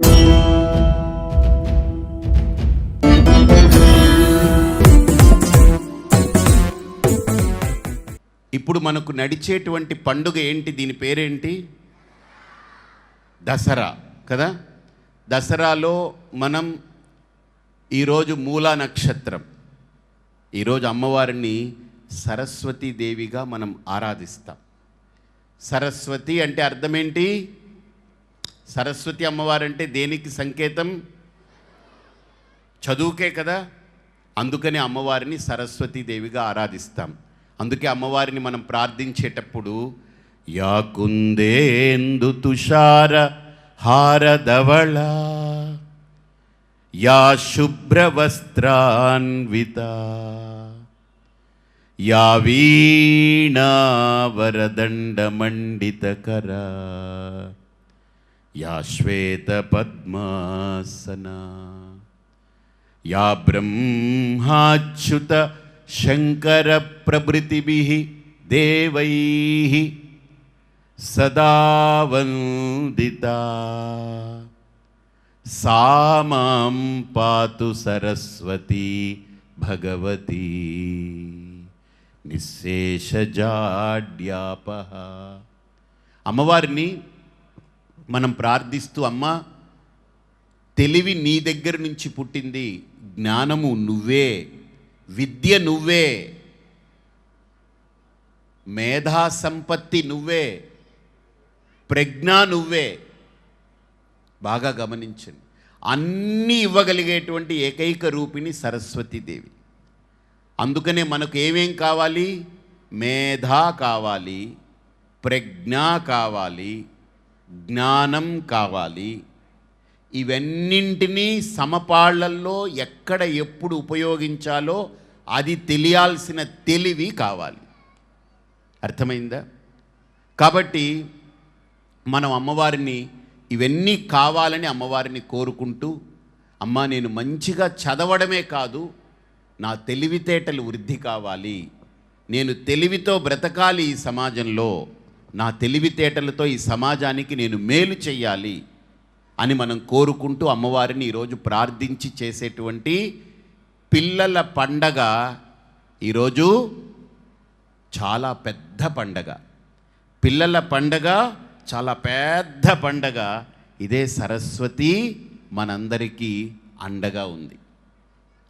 ఇప్పుడు మనకు నడిచేటువంటి పండుగ ఏంటి? దీని పేరేంటి? దసరా కదా? దసరాలో మనం ఈరోజు మూలా నక్షత్రం. ఈరోజు అమ్మవారిని సరస్వతీదేవిగా మనం ఆరాధిస్తాం. సరస్వతి అంటే అర్థమేంటి? ఏంటి సరస్వతి అమ్మవారు అంటే దేనికి సంకేతం? చదువుకే కదా. అందుకని అమ్మవారిని సరస్వతీదేవిగా ఆరాధిస్తాం. అందుకే అమ్మవారిని మనం ప్రార్థించేటప్పుడు యా కుందేందు తుషార హారధవళ యా శుభ్రవస్త్రాన్విత యా వీణావరదండమండితకర. యా శ్వేతపద్మాసనా యా బ్రహ్మాచ్యుత శంకర ప్రభృతిభిः దేవై సదా వందితా. సా మాం పాతు సరస్వతి భగవతి. నిశేషజాడ్యాప. అమ్మవారిని మనం ప్రార్థిస్తూ అమ్మ తెలివి నీ దగ్గర నుంచి పుట్టింది. జ్ఞానము నువ్వే. విద్య నువ్వే. మేధా సంపత్తి నువ్వే. ప్రజ్ఞ నువ్వే. బాగా గమనించండి. అన్నీ ఇవ్వగలిగేటువంటి ఏకైక రూపిణి సరస్వతీదేవి అందుకనే మనకు ఏమేం కావాలి? మేధా కావాలి ప్రజ్ఞ కావాలి జ్ఞానం కావాలి. ఇవన్నింటినీ సమపాళ్ళల్లో ఎక్కడ ఎప్పుడు ఉపయోగించాలో అది తెలియాల్సిన తెలివి కావాలి. అర్థమైందా? కాబట్టి మనం అమ్మవారిని ఇవన్నీ కావాలని అమ్మవారిని కోరుకుంటూ అమ్మ నేను మంచిగా చదవడమే కాదు నా తెలివితేటలు వృద్ధి కావాలి. నేను తెలివితో బ్రతకాలి ఈ సమాజంలో. నా తెలివితేటలతో ఈ సమాజానికి నేను మేలు చెయ్యాలి అని మనం కోరుకుంటూ అమ్మవారిని ఈరోజు ప్రార్థించి చేసేటువంటి పిల్లల పండగ ఈరోజు చాలా పెద్ద పండగ. పిల్లల పండగ చాలా పెద్ద పండగ. ఇదే సరస్వతి మనందరికీ అండగా ఉంది.